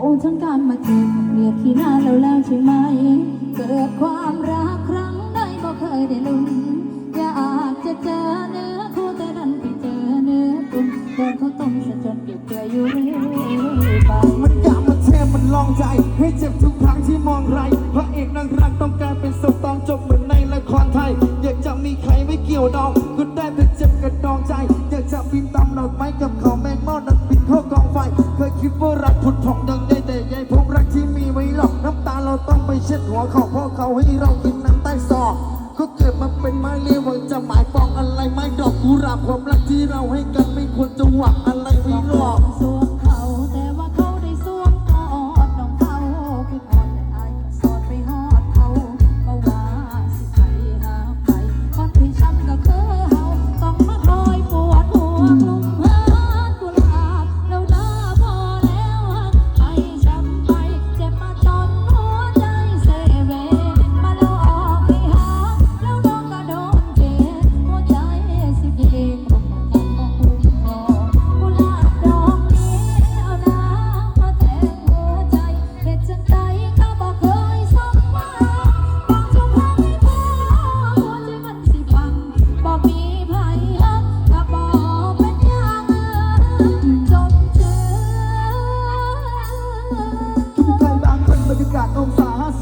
โอ้ฉันการมาเก็บเรียกที่หน้าเราแล้วใช่ไหม เกิดความรักครั้งใดก็เคยได้ลุ้นอยากจะเจอเนื้อคู่แต่ดันไปเจอเนื้อตุนโดนเขาต้มซะจนเปียกเกลืออยู่เรื่อยไปมันอยากมาเทมัน ลองใจ ให้เจ็บทุกครั้งที่มองไรพระเอกนางรักต้องการเป็นสตองจบเหมือนในละครไทย อยากจะมีใครไม่เกี่ยวดองก็ได้แต่เจ็บกระดองใจ อยากจะบินตามดอกไม้กับเขาแมงมอดนั้นบินเข้ากองไฟ เคยคิดว่ารักผุดผ่องดังใยแต่ใยพบรักที่มีไว้หรอกน้ำตาเราต้องไปเช็ดหัวเขาเพราะเขาให้เรากินน้ำใต้ซอกก็เกิดมาเป็นไม้เลี้ยวหวังจะหมายปองอะไรไม่ดอกกุหลาบความรักที่เราให้กันไม่ควรจะหวังอะไร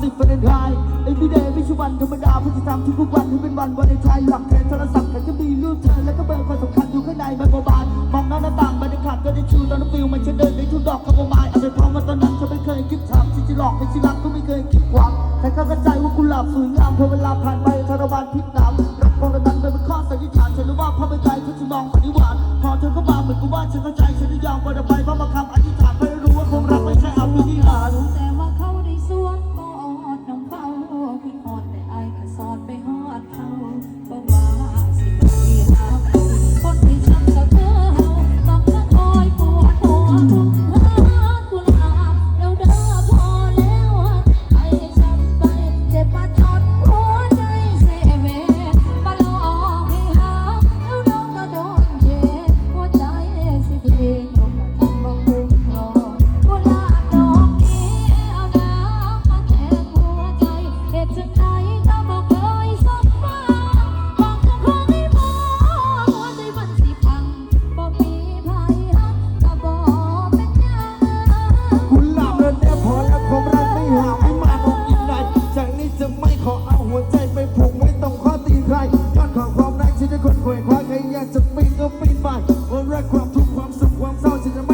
สิบประเด็นไทย every ไม่ใช่วันธรรมดาเพื่อจะทำทุกวันที่เป็นวันวันในไทยหลังเทรนโทรศัพท์แต่ก็มีรูปเธอและก็เบอร์ความสำคัญอยู่ข้างในไมโครบาลมองหน้าหน้าต่างบรรยากาศก็ได้ชิลตอนนั้นฟิลมันฉันเดินในทุกดอกขบวไม้อาจจะเพราะว่าตอนนั้นฉันไม่เคยคิดถามที่จะหลอกไม่ชิรักก็ไม่เคยคิดหวังแต่เข้าใจว่ากุหลาบสวยงามพอเวลาผ่านไปทรมาลพิษหนามรักของเรานั้นเป็นข้อสันนิษฐานฉันรู้ว่าพอไปไกลเธอจะมองฝันนิวานพอเธอเข้ามาเหมือนกับว่าฉันเข้าใจฉันจะยอมกว่าจะไปเพราะมาคำ คว้าใครอยากจะปีนก็ปีนไปความรกความทุกข์ความสุขความเศร้าฉันจะไม่